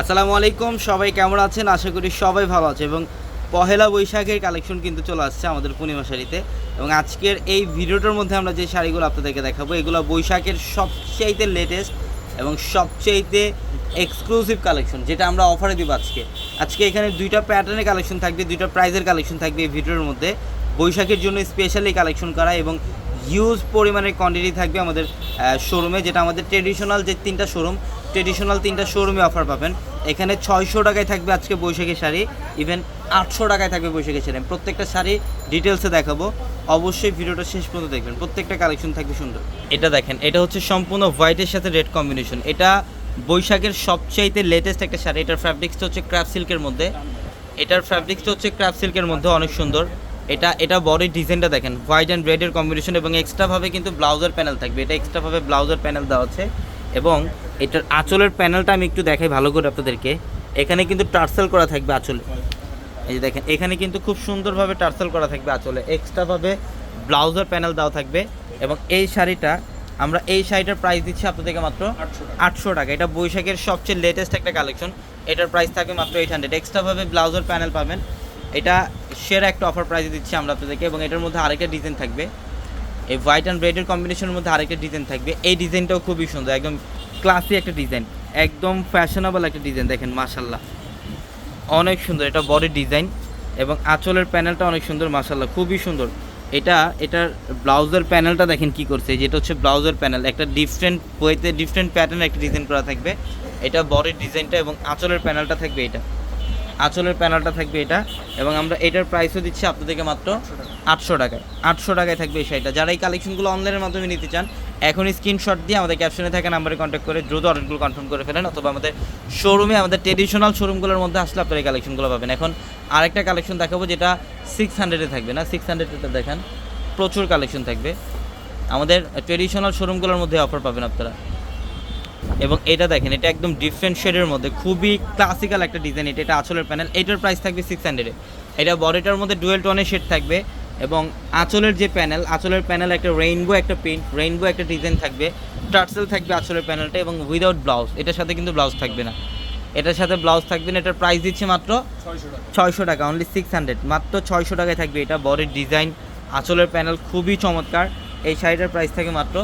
আসসালামু আলাইকুম, সবাই কেমন আছেন? আশা করি সবাই ভালো আছে এবং পহেলা বৈশাখের কালেকশন কিন্তু চলে আসছে আমাদের পূর্ণিমা শাড়িতে এবং আজকের এই ভিডিওটার মধ্যে আমরা যে শাড়িগুলো আপনাদেরকে দেখাবো, এগুলো বৈশাখের সবচাইতে লেটেস্ট এবং সবচাইতে এক্সক্লুসিভ কালেকশন যেটা আমরা অফারে দিব আজকে। আজকে এখানে দুইটা প্যাটার্নের কালেকশন থাকবে, দুইটা প্রাইজের কালেকশন থাকবে এই ভিডিওর মধ্যে। বৈশাখের জন্য স্পেশালি কালেকশন করা এবং হিউজ পরিমাণের কোয়ান্টিটি থাকবে আমাদের শোরুমে যেটা আমাদের ট্রেডিশনাল যে তিনটা শোরুম ট্রেডিশনাল তিনটা শোরুমে অফার পাবেন। এখানে ছয়শো টাকায় থাকবে আজকে বৈশাখের শাড়ি ইভেন আটশো টাকায় থাকবে বৈশাখের শাড়ি। প্রত্যেকটা শাড়ি ডিটেলসে দেখাবো। অবশ্যই ভিডিওটা শেষ পর্যন্ত দেখবেন। প্রত্যেকটা কালেকশন থাকবে সুন্দর। এটা দেখেন, এটা হচ্ছে সম্পূর্ণ হোয়াইটের সাথে রেড কম্বিনেশন এটা বৈশাখের সবচাইতে লেটেস্ট একটা শাড়ি। এটার ফ্যাব্রিক্সটা হচ্ছে ক্র্যাপ সিল্কের মধ্যে। এটার ফ্যাব্রিক্সটা হচ্ছে ক্র্যাপ সিল্কের মধ্যে অনেক সুন্দর। এটা এটা বডির ডিজাইনটা দেখেন হোয়াইট অ্যান্ড রেডের কম্বিনেশন এবং এক্সট্রাভাবে কিন্তু ব্লাউজার প্যানেল থাকবে। এটা এক্সট্রাভাবে ব্লাউজার প্যানেল দেওয়া আছে। এবং এটার আঁচলের প্যানেলটা আমি একটু দেখাই ভালো করে আপনাদেরকে। এখানে কিন্তু টার্সেল করা থাকবে আঁচলে। এই যে দেখেন, এখানে কিন্তু খুব সুন্দরভাবে টার্সেল করা থাকবে আঁচলে। এক্সট্রাভাবে ব্লাউজার প্যানেল দেওয়া থাকবে এবং এই শাড়িটা, আমরা এই শাড়িটার প্রাইস দিচ্ছি আপনাদেরকে মাত্র আটশো টাকা। এটা বৈশাখের সবচেয়ে লেটেস্ট একটা কালেকশন এটার প্রাইস থাকবে মাত্র এইট হান্ড্রেড এক্সট্রাভাবে ব্লাউজার প্যানেল পাবেন। এটা সেরা একটা অফার প্রাইসে দিচ্ছি আমরা আপনাদেরকে এবং এটার মধ্যে আরেকটা ডিজাইন থাকবে। এই হোয়াইট অ্যান্ড রেডের কম্বিনেশনের মধ্যে আরেকটা ডিজাইন থাকবে। এই ডিজাইনটাও খুবই সুন্দর, একদম ক্লাসি একটা ডিজাইন একদম ফ্যাশনেবল একটা ডিজাইন দেখেন মাশাল্লাহ অনেক সুন্দর, এটা বডির ডিজাইন এবং আঁচলের প্যানেলটা অনেক সুন্দর মাশাল্লাহ খুবই সুন্দর। এটা, এটার ব্লাউজের প্যানেলটা দেখেন কি করছে যেটা হচ্ছে ব্লাউজের প্যানেল একটা ডিফারেন্ট বইতে ডিফারেন্ট প্যাটার্ন একটা ডিজাইন করা থাকবে। এটা বডির ডিজাইনটা এবং আঁচলের প্যানেলটা থাকবে এটা। আঁচলের প্যানেলটা থাকবে এটা এবং আমরা এটার প্রাইসও দিচ্ছি আপনাদেরকে মাত্র আটশো টাকায় আটশো টাকায় থাকবে এই শাড়িটা। যারা এই কালেকশনগুলো অনলাইনের মাধ্যমে নিতে চান, এখনই স্ক্রিনশট দিয়ে আমাদের ক্যাপশনে থাকা নাম্বারে কন্ট্যাক্ট করে দ্রুত অর্ডারগুলো কনফার্ম করে ফেলেন অথবা আমাদের শোরুমে আমাদের ট্রেডিশনাল শোরুমগুলোর মধ্যে আসলে আপনারা এই কালেকশনগুলো পাবেন। এখন আরেকটা কালেকশন দেখাবো যেটা সিক্স হান্ড্রেডে থাকবে না? সিক্স হান্ড্রেডটা দেখান। প্রচুর কালেকশন থাকবে। আমাদের ট্রেডিশনাল শোরুমগুলোর মধ্যে অফার পাবেন আপনারা। এবং এটা দেখেন, এটা একদম ডিফারেন্ট শেডের মধ্যে, খুবই ক্লাসিক্যাল একটা ডিজাইন এটা এটা আঁচলের প্যানেল এটার প্রাইস থাকবে সিক্স হান্ড্রেডে এটা বডিটার মধ্যে ডুয়েল টোনের শেড থাকবে। এবং আঁচলের যে প্যানেল আঁচলের প্যানেল একটা রেইনবো একটা প্রিন্ট রেইনবো একটা ডিজাইন থাকবে। টার্সেল থাকবে আঁচলের প্যানেলটা এবং উইদাউট ব্লাউজ এটার সাথে কিন্তু ব্লাউজ থাকবে না। এটার সাথে ব্লাউজ থাকবে না এটার প্রাইস দিচ্ছে মাত্র ছয়শো টাকা। অনলি সিক্স হান্ড্রেড মাত্র ছয়শো টাকায় থাকবে এটা বডির ডিজাইন আঁচলের প্যানেল খুবই চমৎকার। এই শাড়িটার প্রাইস থাকে মাত্র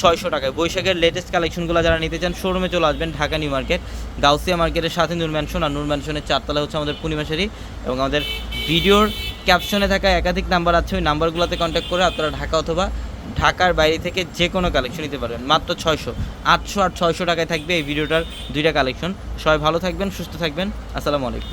ছয়শো টাকায়। বৈশাখের লেটেস্ট কালেকশনগুলো যারা নিতে চান শোরুমে চলে আসবেন ঢাকা নিউ মার্কেট গাউসিয়া মার্কেটের সাথে নূর ম্যানশন আর নূর ম্যানশনের চারতলা হচ্ছে আমাদের পূর্ণিমাশারি এবং আমাদের ভিডিওর ক্যাপশনে থাকা একাধিক নাম্বার আছে, ওই নাম্বারগুলোতে কন্ট্যাক্ট করে আপনারা ঢাকা অথবা ঢাকার বাইরে থেকে যে কোনো কালেকশন নিতে পারবেন। মাত্র ছয়শো, আটশো আর ছয়শো টাকায় থাকবে এই ভিডিওটার দুইটা কালেকশন সবাই ভালো থাকবেন, সুস্থ থাকবেন। আসসালামু আলাইকুম।